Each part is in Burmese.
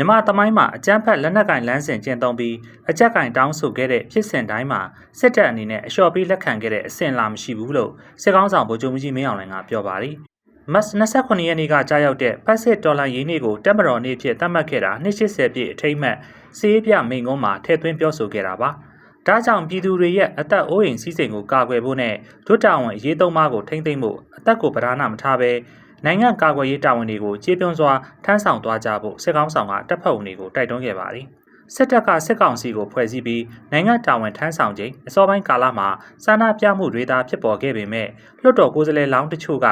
မြန်မာသမိုင်းမှာအကြမ်းဖက်လက်နက်ကင်လမ်းစဉ်ကျင့်သုံးပြီးအကြက်ကင်တောင်းဆိုခဲ့တဲ့ဖြစ်စဉ်တိုင်းမှာစစ်တပ်အနေနဲ့အလျှော့ပေးလက်ခံခဲ့တဲ့အဆင့်လာမရှိဘူးလို့စစ်ကောင်းဆောင်ဗိုလ်ချုပ်မှုကြီးမင်းအောင်လှိုင်ကပြောပါတယ်။မတ်29ရက်နေ့ကကြာရောက်တဲ့ပတ်စစ်ဒေါ်လာရင်းနှီးကိုတက်မတော်နေ့ဖြစ်သတ်မှတ်ခဲ့တာ280ပြည့်အထိမ့်မှတ်စီးရေးပြမိန်ကုန်းမှာထည့်သွင်းပြောဆိုခဲ့တာပါ။ဒါကြောင့်ပြည်သူတွေရဲ့အသက်အိုးအိမ်စီးစိမ်ကိုကာကွယ်ဖို့နဲ့ဒုတာဝန်အရေးသုံးပါးကိုထိမ့်သိမ့်ဖို့အသက်ကိုပဓာနာမထားဘဲ နိုင်ငံကာကွယ်ရေးတာဝန်တွေကိုကျေပွန်စွာထမ်းဆောင်သွားကြဖို့စစ်ကောင်းဆောင်ကတပ်ဖက်ဝင်တွေကိုတိုက်တွန်းခဲ့ပါတယ်။စစ်တပ်ကစစ်ကောင်စီကိုဖွဲ့စည်းပြီးနိုင်ငံတာဝန်ထမ်းဆောင်ခြင်းအစောပိုင်းကာလမှာစာနာပြမှုတွေသာဖြစ်ပေါ်ခဲ့ပေမဲ့လွှတ်တော်ကိုယ်စားလှယ်လောင်းတချို့က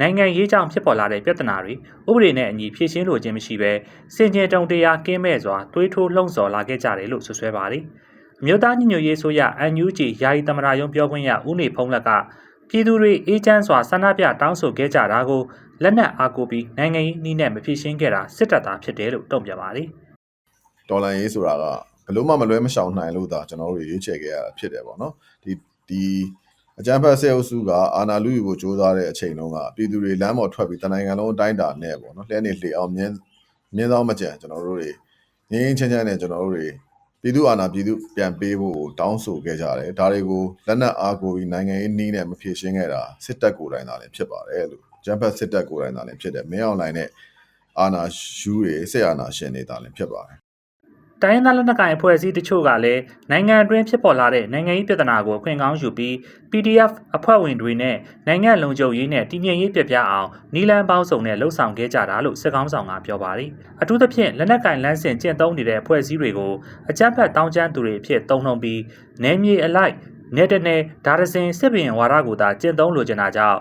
နိုင်ငံရေးကြောင့်ဖြစ်ပေါ်လာတဲ့ပြဿနာတွေဥပဒေနဲ့အညီဖြေရှင်းလိုခြင်းမရှိဘဲစင်ကြယ်တုံတရားကင်းမဲ့စွာတွေးထိုးလှုံ့ဆော်လာခဲ့ကြတယ်လို့ဆွဆွဲပါတယ်။အမျိုးသားညီညွတ်ရေးဆိုရ NUG ယာယီသမရယုံပြောခွင့်ရဦးနေဖုံးလက်က ပြည်သူတွေအေးချမ်းစွာဆန္ဒပြတောင်းဆိုခဲ့ကြတာကိုလက်နက်အားကိုပြီးနိုင်ငံရေးနည်းနဲ့မဖြေရှင်းခဲ့တာစစ်တပ်သားဖြစ်တယ်လို့တုံ့ပြန်ပါတယ်ဒေါ်လာရေးဆိုတာကဘယ်လို့မှမလွဲမရှောင်နိုင်လို့ဒါကျွန်တော်တို့ရွေးချယ်ခဲ့ရတာဖြစ်တယ်ပေါ့နော်ဒီဒီအကြမ်းဖက်ဆဲအုပ်စုကအာဏာလူယူဖို့ကြိုးစားတဲ့အချိန်တုန်းကပြည်သူတွေလမ်းပေါ်ထွက်ပြီးတနိုင်ငံလုံးအတိုင်းအတာနဲ့ပေါ့နော်လှဲနေလှေအောင်မြင်းမြင်းသောမကြံကျွန်တော်တို့တွေငင်းငင်းချင်းချင်းနဲ့ကျွန်တော်တို့တွေ ပြည်သူအာဏာပြည်သူပြန်ပေးဖို့တောင်းဆိုခဲ့ကြတယ်ဒါတွေကိုလက်နက်အားကိုပြီးနိုင်ငံရေးနည်းနဲ့မဖြေရှင်းခဲ့တာစစ်တပ်ကိုယ်တိုင်သာလည်းဖြစ်ပါတယ်လို့ဂျမ်ဖတ်စစ်တပ်ကိုယ်တိုင်သာလည်းဖြစ်တယ်မင်းအောင်လှိုင်နဲ့အာဏာယူတွေစစ်အာဏာရှင်တွေသာလည်းဖြစ်ပါတယ်။ တိုင်းရင်းသားလက်နက်ကိုင်အဖွဲ့အစည်းတချို့ကလည်းနိုင်ငံအတွင်းဖြစ်ပေါ်လာတဲ့နိုင်ငံရေးပြဿနာကိုခွင့်ကောင်းယူပြီး PDF အဖွဲ့ဝင်တွေနဲ့နိုင်ငံလုံခြုံရေးနဲ့တည်ငြိမ်ရေးပြပြအောင်နီလန်းပေါင်းစုံနဲ့လှုပ်ဆောင်ခဲ့ကြတာလို့စစ်ကောင်းဆောင်ကပြောပါတယ်။အထူးသဖြင့်လက်နက်ကင်လမ်းစဉ်ကျင့်သုံးနေတဲ့အဖွဲ့အစည်းတွေကိုအကြမ်းဖက်တောင်းကျမ်းသူတွေအဖြစ်တုံ့နှုံပြီးနယ်မြေအလိုက်နေတနေဒါရစင်စစ်ပင်ဝါဒကိုသာကျင့်သုံးလိုချင်တာကြောင့်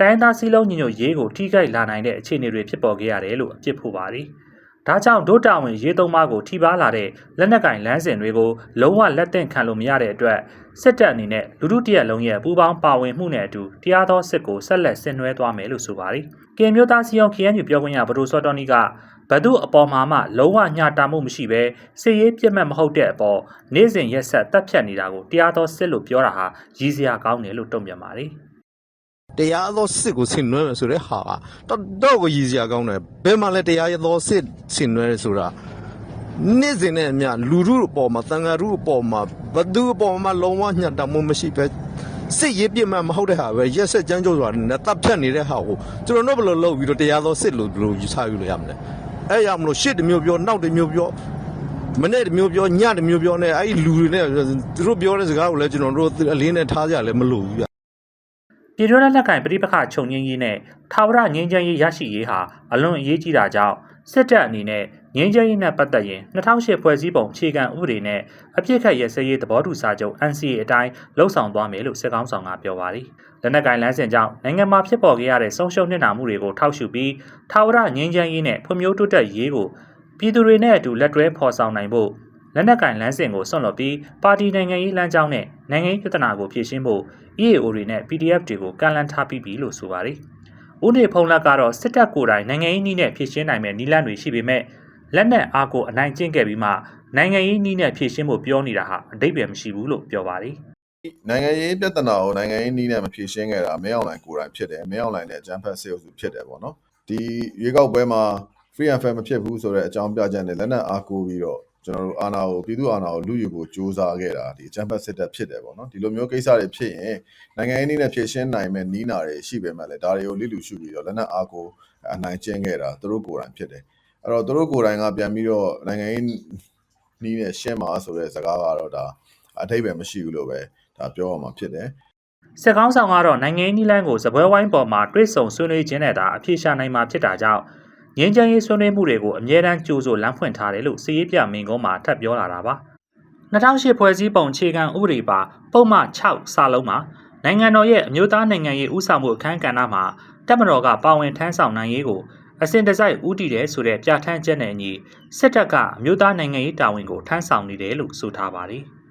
တိုင်းသားစည်းလုံးညီညွတ်ရေးကိုထိခိုက်လာနိုင်တဲ့အခြေအနေတွေဖြစ်ပေါ်ခဲ့ရတယ်လို့အပြစ်ဖို့ပါတယ်။ ဒါကြောင့်ဒုတာဝန်ရေးသုံးပါးကိုထိပါလာတဲ့လက်နက်ကင်လမ်းစဉ်တွေကိုလုံးဝလက်သင့်ခံလို့မရတဲ့အတွက်စစ်တပ်အနေနဲ့လူထုတရက်လုံးရဲ့ပူးပေါင်းပါဝင်မှုနဲ့အတူတရားသောစစ်ကိုဆက်လက်ဆင်နွှဲသွားမယ်လို့ဆိုပါတယ်။ကင်မျိုးသားစီအောင် KNU ပြောခွင့်ရဗဒိုစောတော်နီကဘဒုအပေါ်မှာမှလုံးဝညှတာမှုမရှိဘဲစစ်ရေးပြတ်မှတ်မဟုတ်တဲ့အပေါ်နေ့စဉ်ရက်ဆက်တပ်ဖြတ်နေတာကိုတရားသောစစ်လို့ပြောတာဟာရည်စရာကောင်းတယ်လို့တုံ့ပြန်ပါတယ်။ တရားသောစစ်ကိုဆင်နွှဲမယ်ဆိုတဲ့ဟာကတော်တော့ကိုရည်စရာကောင်းတယ်ဘယ်မှလဲတရားသောစစ်ဆင်နွှဲတယ်ဆိုတာနေ့စဉ်နဲ့အမျှလူထုအပေါ်မှာတန်ဃာထုအပေါ်မှာဘသူအပေါ်မှာလုံးဝညှက်တမှုမရှိပဲစစ်ရေးပြစ်မှတ်မဟုတ်တဲ့ဟာပဲရက်ဆက်ကြမ်းကြုတ်စွာနဲ့တပ်ဖြတ်နေတဲ့ဟာကိုကျွန်တော်တို့ဘယ်လိုလုပ်ပြီးတော့တရားသောစစ်လို့ဘယ်လိုယူဆယူလို့ရမလဲအဲရမလို့ရှစ်တစ်မျိုးပြောနောက်တစ်မျိုးပြောမနေ့တစ်မျိုးပြောညတစ်မျိုးပြောနဲ့အဲ့ဒီလူတွေနဲ့သူတို့ပြောတဲ့စကားကိုလည်းကျွန်တော်တို့အလင်းနဲ့ထားကြလည်းမလို့ဘူးဗျ ပြည်တွင်းလက်နက်ကင်ပြိပခချုပ်ငင်းရေးနဲ့ထာဝရငြိမ်းချမ်းရေးရရှိရေးဟာအလွန်အရေးကြီးတာကြောင့်စစ်တပ်အနေနဲ့ငြိမ်းချမ်းရေးနဲ့ပတ်သက်ရင်2008ဖွဲ့စည်းပုံအခြေခံဥပဒေနဲ့အပြစ်ခတ်ရစရေးသဘောတူစာချုပ် NCA အတိုင်းလှုံ့ဆော်သွားမယ်လို့စစ်ကောင်းဆောင်ကပြောပါတယ်။လက်နက်ကင်လမ်းစဉ်ကြောင့်နိုင်ငံမှာဖြစ်ပေါ်ခဲ့ရတဲ့ဆုံးရှုံးနစ်နာမှုတွေကိုထောက်ရှုပြီးထာဝရငြိမ်းချမ်းရေးနဲ့ဖွံ့ဖြိုးတိုးတက်ရေးကိုပြည်သူတွေနဲ့အတူလက်တွဲဖော်ဆောင်နိုင်ဖို့ လက်နက်ကင်လမ်းစဉ်ကိုဆွန့်လွတ်ပြီးပါတီနိုင်ငံရေးလမ်းကြောင်းနဲ့နိုင်ငံရေးပြဿနာကိုဖြေရှင်းဖို့ EAO တွေနဲ့ PDF တွေကိုကန့်လန့်ထားပြီးပြီလို့ဆိုပါတယ်။ဦးနေဖုံလက်ကတော့စစ်တပ်ကိုယ်တိုင်နိုင်ငံရေးနည်းနဲ့ဖြေရှင်းနိုင်မဲ့နည်းလမ်းတွေရှိပေမဲ့လက်နက်အားကိုအနိုင်ကျင့်ခဲ့ပြီးမှနိုင်ငံရေးနည်းနဲ့ဖြေရှင်းဖို့ပြောနေတာဟာအတိတ်ပဲမရှိဘူးလို့ပြောပါတယ်။နိုင်ငံရေးပြဿနာကိုနိုင်ငံရေးနည်းနဲ့မဖြေရှင်းခဲ့တာမင်းအောင်လှိုင်ကိုယ်တိုင်ဖြစ်တယ်မင်းအောင်လှိုင်နဲ့ဂျမ်ဖတ်ဆေးအုပ်စုဖြစ်တယ်ပေါ့နော်ဒီရွေးကောက်ပွဲမှာ free and fair မဖြစ်ဘူးဆိုတဲ့အကြောင်းပြချက်နဲ့လက်နက်အားကိုးပြီးတော့ ကျွန်တော်တို့အာဏာကိုပြည်သူအာဏာကိုလူယူဖို့စ조사ခဲ့တာဒီဂျမ်ဖတ်စစ်တပ်ဖြစ်တယ်ပေါ့နော်ဒီလိုမျိုးကိစ္စတွေဖြစ်ရင်နိုင်ငံရေးနည်းနဲ့ဖြေရှင်းနိုင်မဲ့နီးနာတွေရှိပေမဲ့လည်းဒါတွေကိုလိလူရှုပြီးတော့လက်နက်အားကိုအနိုင်ကျင့်ခဲ့တာသူတို့ကိုယ်တိုင်ဖြစ်တယ်အဲ့တော့သူတို့ကိုယ်တိုင်ကပြန်ပြီးတော့နိုင်ငံရေးနီးနဲ့ရှင်းပါဆိုတဲ့စကားကတော့ဒါအထိပ္ပယ်မရှိဘူးလို့ပဲဒါပြောရမှာဖြစ်တယ်စစ်ကောင်းဆောင်ကတော့နိုင်ငံရေးနည်းလမ်းကိုစပွဲဝိုင်းပေါ်မှာတွိတ်ဆုံဆွေးနွေးခြင်းနဲ့သာအပြေရှာနိုင်မှာဖြစ်တာကြောင့် ငြင်းချမ်းရေးဆွေးနွေးမှုတွေကိုအမြဲတမ်းကြိုးဆိုလမ်းဖွင့်ထားတယ်လို့စီးရေးပြမင်းကုန်းမှာထပ်ပြောလာတာပါ2008ဖွဲ့စည်းပုံအခြေခံဥပဒေပါပုံမှန်6စာလုံးမှာနိုင်ငံတော်ရဲ့အမျိုးသားနိုင်ငံရေးဥဆောင်မှုအခမ်းကဏ္ဍမှာတပ်မတော်ကပါဝင်ထမ်းဆောင်နိုင်ရေးကိုအစဉ်တစိုက်ဦးတည်တယ်ဆိုတဲ့ပြဋ္ဌာန်းချက်နဲ့အညီစစ်တပ်ကအမျိုးသားနိုင်ငံရေးတာဝန်ကိုထမ်းဆောင်နေတယ်လို့ဆိုထားပါတယ်။